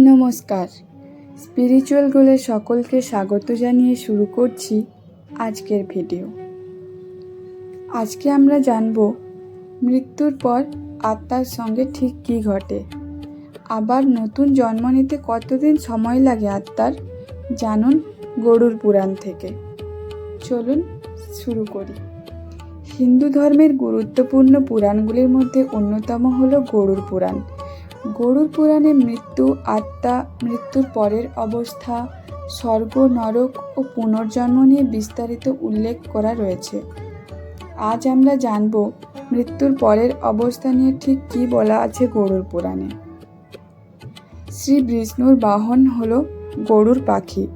নমস্কার। স্পিরিচুয়াল গোলে সকলকে স্বাগত জানিয়ে শুরু করছি আজকের ভিডিও। আজকে আমরা জানব মৃত্যুর পর আত্মার সঙ্গে ঠিক কী ঘটে। আবার নতুন জন্ম নিতে কতদিন সময় লাগে আত্মার? জানুন গরুর পুরাণ থেকে। চলুন শুরু করি। হিন্দু ধর্মের গুরুত্বপূর্ণ পুরাণগুলির মধ্যে অন্যতম হল গরুর পুরাণ। গরুর পুরাণে মৃত্যু, আত্মা, মৃত্যুর পরের অবস্থা, স্বর্গ, নরক ও পুনর্জন্ম নিয়ে বিস্তারিত উল্লেখ করা রয়েছে। আজ আমরা জানব মৃত্যুর পরের অবস্থা নিয়ে ঠিক কী বলা আছে গরুর পুরাণে। শ্রী বিষ্ণুর বাহন হল গরুর পাখি।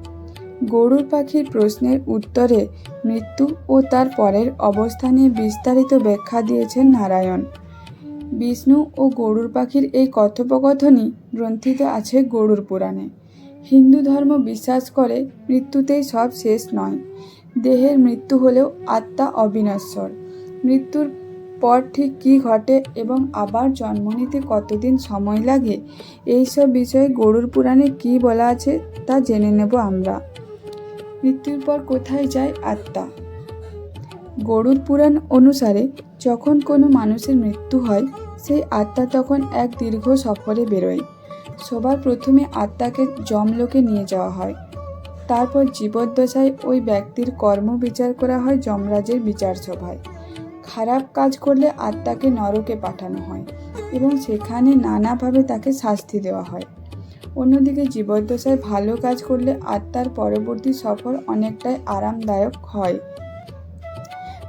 গরুর পাখির প্রশ্নের উত্তরে মৃত্যু ও তার পরের অবস্থা নিয়ে বিস্তারিত ব্যাখ্যা দিয়েছেন নারায়ণ। বিষ্ণু ও গরুর পাখির এই কথোপকথনই গ্রন্থিত আছে গরুর পুরাণে। হিন্দু ধর্ম বিশ্বাস করে মৃত্যুতেই সব শেষ নয়। দেহের মৃত্যু হলেও আত্মা অবিনশ্বর। মৃত্যুর পর ঠিক কী ঘটে এবং আবার জন্ম নিতে কতদিন সময় লাগে, এই সব বিষয়ে গরুর পুরাণে কী বলা আছে তা জেনে নেব আমরা। মৃত্যুর পর কোথায় যায় আত্মা? গরুর পুরাণ অনুসারে যখন কোনো মানুষের মৃত্যু হয়, সেই আত্মা তখন এক দীর্ঘ সফরে বেরোয়। সবার প্রথমে আত্মাকে যমলোকে নিয়ে যাওয়া হয়। তারপর জীবদ্দশায় ওই ব্যক্তির কর্ম বিচার করা হয় যমরাজের বিচার সভায়। খারাপ কাজ করলে আত্মাকে নরকে পাঠানো হয় এবং সেখানে নানাভাবে তাকে শাস্তি দেওয়া হয়। অন্যদিকে জীবদ্দশায় ভালো কাজ করলে আত্মার পরবর্তী সফর অনেকটাই আরামদায়ক হয়।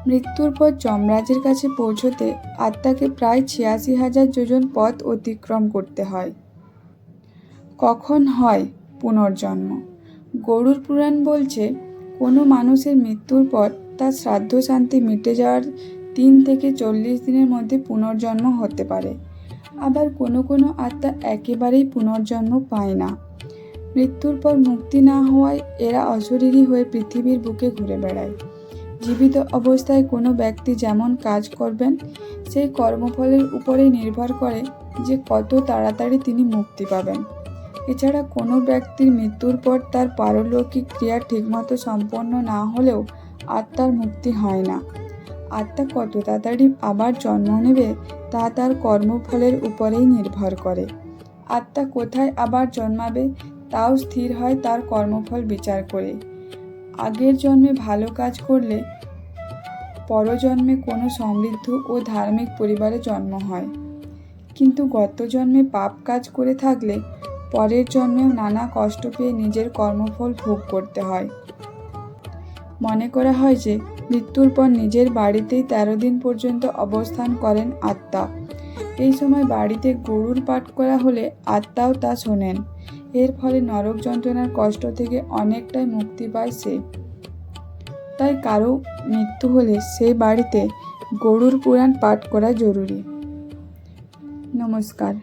মৃত্যুর পর যমরাজের কাছে পৌঁছতে আত্মাকে প্রায় ছিয়াশি হাজার যোজন পথ অতিক্রম করতে হয়। কখন হয় পুনর্জন্ম? গরুর পুরাণ বলছে, কোনো মানুষের মৃত্যুর পর তার শ্রাদ্ধ শান্তি মিটে যাওয়ার তিন থেকে চল্লিশ দিনের মধ্যে পুনর্জন্ম হতে পারে। আবার কোনো কোনো আত্মা একেবারেই পুনর্জন্ম পায় না। মৃত্যুর পর মুক্তি না হওয়ায় এরা অশরীরী হয়ে পৃথিবীর বুকে ঘুরে বেড়ায়। জীবিত অবস্থায় কোনো ব্যক্তি যেমন কাজ করবেন, সেই কর্মফলের উপরেই নির্ভর করে যে কত তাড়াতাড়ি তিনি মুক্তি পাবেন। এছাড়া কোনো ব্যক্তির মৃত্যুর পর তার পারলৌকিক ক্রিয়া ঠিকমতো সম্পন্ন না হলেও আত্মার মুক্তি হয় না। আত্মা কত তাড়াতাড়ি আবার জন্ম নেবে, তা তার কর্মফলের উপরেই নির্ভর করে। আত্মা কোথায় আবার জন্মাবে, তাও স্থির হয় তার কর্মফল বিচার করে। আগের জন্মে ভালো কাজ করলে পরজন্মে কোনো সমৃদ্ধ ও ধার্মিক পরিবারে জন্ম হয়। কিন্তু গত জন্মে পাপ কাজ করে থাকলে পরের জন্মেও নানা কষ্ট পেয়ে নিজের কর্মফল ভোগ করতে হয়। মনে করা হয় যে মৃত্যুর পর নিজের বাড়িতেই তেরো দিন পর্যন্ত অবস্থান করেন আত্মা। এই সময় বাড়িতে গরুর পাঠ করা হলে আত্মাও তা শোনেন। এর ফলে নরক যন্ত্রণার কষ্ট থেকে অনেকটাই মুক্তি পায় সে। তাই কারও মৃত্যু হলে সেই বাড়িতে গরুর পুরাণ পাঠ করা জরুরি। নমস্কার।